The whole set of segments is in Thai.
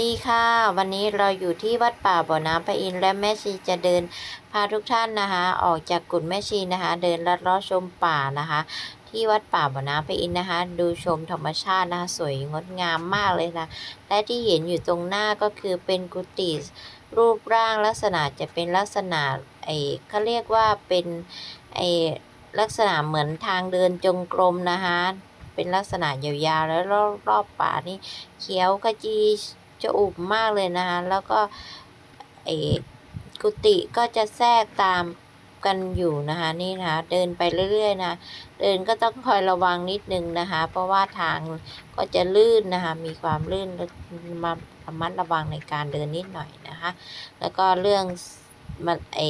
ดีค่ะ วันนี้เราอยู่ที่วัดป่าบ่อน้ำพระอินทร์และแม่ชีจะเดินพาทุกท่านนะคะ ออกจากกุฏแม่ชีนะคะ เดินลัดเลาะชมป่านะคะ ที่วัดป่าบ่อน้ำพระอินทร์นะคะ ดูชมธรรมชาตินะคะ สวยงดงามมากเลยนะและที่เห็นอยู่ตรงหน้าก็คือเป็นกุฏิรูปร่างลักษณะจะเป็นลักษณะไอ้เขาเรียกว่าเป็นไอ้ลักษณะเหมือนทางเดินจงกรมนะคะเป็นลักษณะยาวๆ แล้วรอบๆป่านี่เขียวขจี จะอุบมากเลยนะคะแล้วก็เอกุฏิก็จะแทรกตามกันอยู่นะคะนี่นะคะเดินไปเรื่อยๆนะเดินก็ต้องคอยระวังนิดนึงนะคะ เพราะว่าทางก็จะลื่นนะคะมีความลื่นมาระมัดระวังในการเดินนิดหน่อยนะคะ แล้วก็เรื่องมันไอ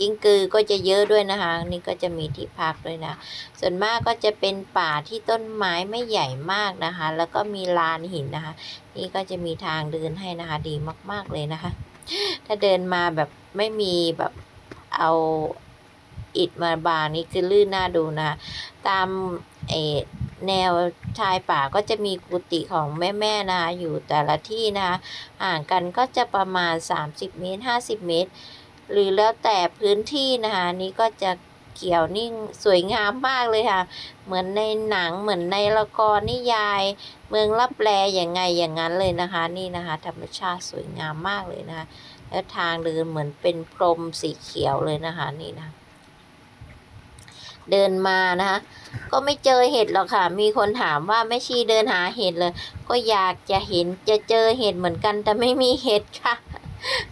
กิ้งกือก็จะเยอะด้วยนะคะ นี่ก็จะมีที่พักด้วยนะ ส่วนมากก็จะเป็นป่าที่ต้นไม้ไม่ใหญ่มากนะคะ แล้วก็มีลานหินนะคะ นี่ก็จะมีทางเดินให้นะคะ ดีมาก ๆเลยนะคะ ถ้าเดินมาแบบไม่มีแบบเอาอิฐมาบางนี่คือลื่นหน้าดูนะคะตามเออแนวชายป่าก็จะมีกุฏิของแม่ๆนะคะอยู่แต่ละที่นะคะห่างกันก็จะประมาณ 30 เมตร 50 เมตร หรือแล้วแต่พื้นที่นะคะนี่ก็จะเขียวนิ่งสวยงามมากเลยค่ะ เหมือนในหนังเหมือนในละครนิยาย เมืองลับแลอย่างไงอย่างนั้นเลยนะคะ นี่นะคะ ธรรมชาติสวยงามมากเลยนะคะ แล้วทางเดินเหมือนเป็นพรมสีเขียวเลยนะคะนี่นะเดินมานะคะ ก็ไม่เจอเห็ดหรอกค่ะ มีคนถามว่าแม่ชีเดินหาเห็ดเลย ก็อยากจะเห็นจะเจอเห็ดเหมือนกันแต่ไม่มีเห็ดค่ะ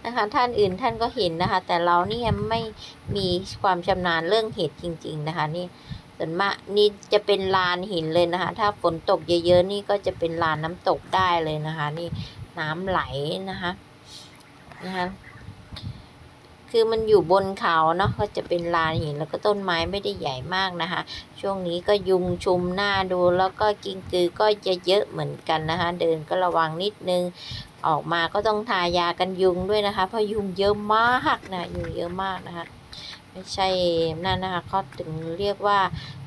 นะคะ ท่านอื่นท่านก็เห็นนะคะ แต่เราเนี่ยไม่มีความชำนาญเรื่องเห็ดจริง ๆ นะคะ นี่ส่วนมากนี่จะเป็นลานหินเลยนะคะ ถ้าฝนตกเยอะๆนี่ก็จะเป็นลานน้ำตกได้เลยนะคะ นี่น้ำไหลนะคะนะคะคือมันอยู่บนเขาเนาะก็จะเป็นลานหินแล้วก็ต้นไม้ไม่ได้ใหญ่มากนะคะ ช่วงนี้ก็ยุงชุมหน้าดูแล้วก็กิงกือก็จะเยอะเหมือนกันนะคะ เดินก็ระวังนิดนึง ออกมาก็ต้องทายากันยุงด้วยนะคะ เพราะยุงเยอะมากนะยุงเยอะมากนะคะ ไม่ใช่นั่นนะคะเขาถึงเรียกว่า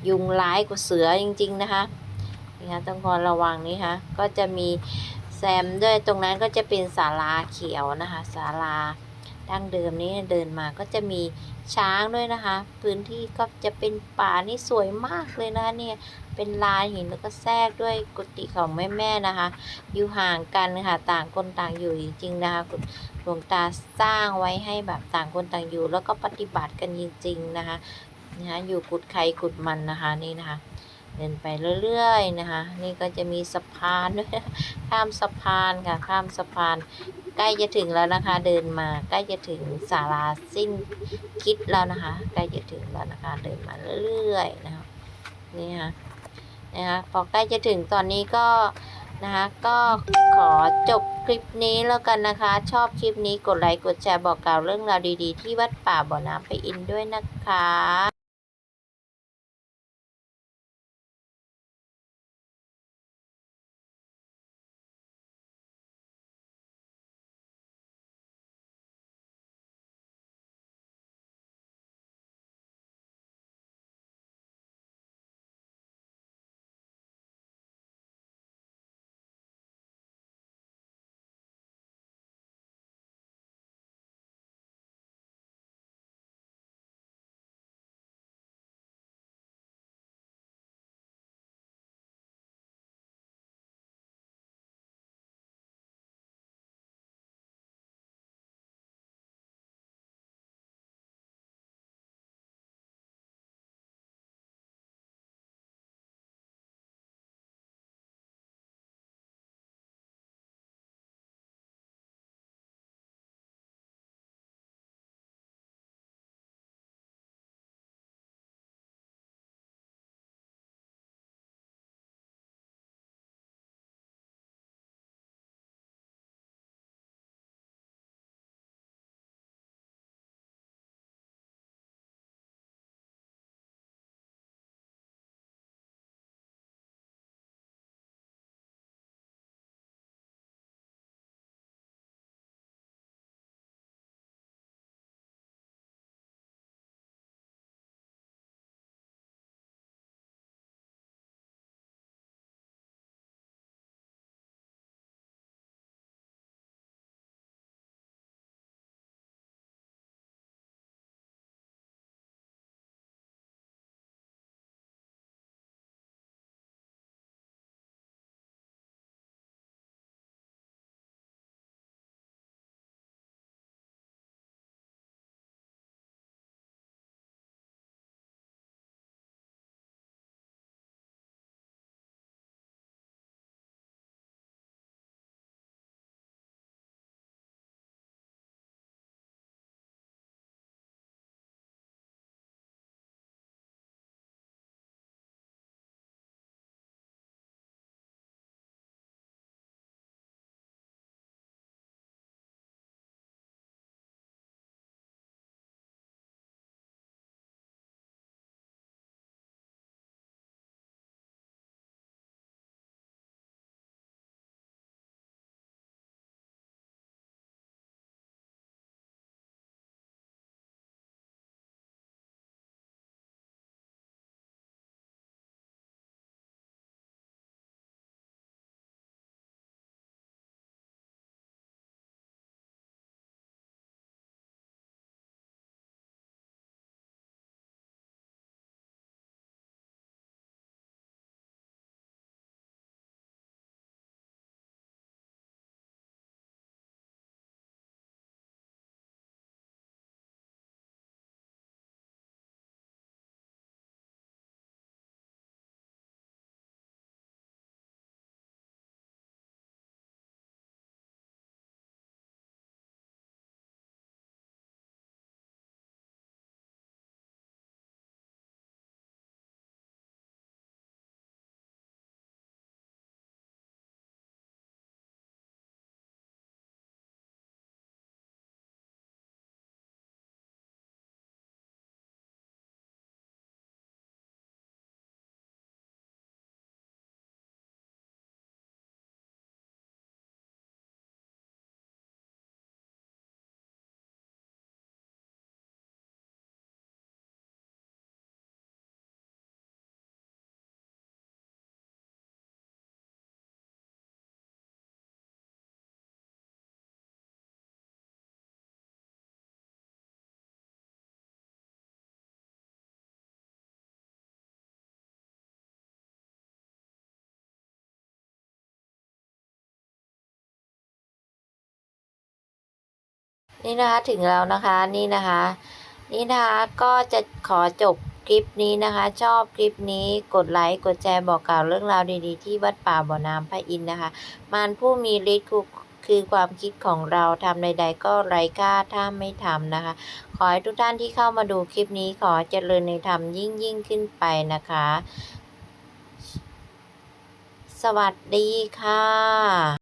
ยุงร้ายกว่าเสือจริง ๆนะคะนี่คะต้องคอยระวังนี่คะก็จะมีแซมด้วยตรงนั้นก็จะเป็นศาลาเขียวนะคะศาลา ดั้งเดิมนี้เดินมาก็จะมีช้างด้วยนะคะ พื้นที่ก็จะเป็นป่านี่สวยมากเลยนะคะเนี่ยเป็นลานหินแล้วก็แทรกด้วยกุฏิของแม่ๆนะคะ อยู่ห่างกันค่ะต่างคนต่างอยู่จริงๆนะคะหลวงตาสร้างไว้ให้แบบต่างคนต่างอยู่ แล้วก็ปฏิบัติกันจริง ๆนะคะนะคะอยู่กุดใครกุดมันนะคะนี่นะคะเดินไปเรื่อยๆนะคะ นี่ก็จะมีสะพานด้วยข้ามสะพานค่ะข้ามสะพาน ล้จะถึงแล้วนะคะ เดินมาใกล้จะถึงศาลาสิ้นคิดแล้วนะคะใกล้จะถึงแล้วนะคะ เดินมาเรื่อยๆนะคะนี่ค่ะนะคะพอใกล้จะถึงตอนนี้ก็นะคะก็ขอจบคลิปนี้แล้วกันนะคะ ชอบคลิปนี้กดไลค์กดแชร์บอกกล่าวเรื่องราวดีๆ ที่วัดป่าบ่อน้ำไปอินด้วยนะคะ นี่นะคะถึงแล้วนะคะนี่นะคะ นี่นะคะก็จะขอจบคลิปนี้นะคะ ชอบคลิปนี้กดไลค์กดแชร์บอกกล่าวเรื่องราวดีๆ ที่วัดป่าบ่อน้ำพระอินทร์นะคะ มารผู้มีฤทธิ์คือคือความคิดของเราทำใด ๆ ก็ไร้ค่าถ้าไม่ทำนะคะ ขอให้ทุกท่านที่เข้ามาดูคลิปนี้ขอเจริญในธรรมยิ่งยิ่งขึ้นไปนะคะ สวัสดีค่ะ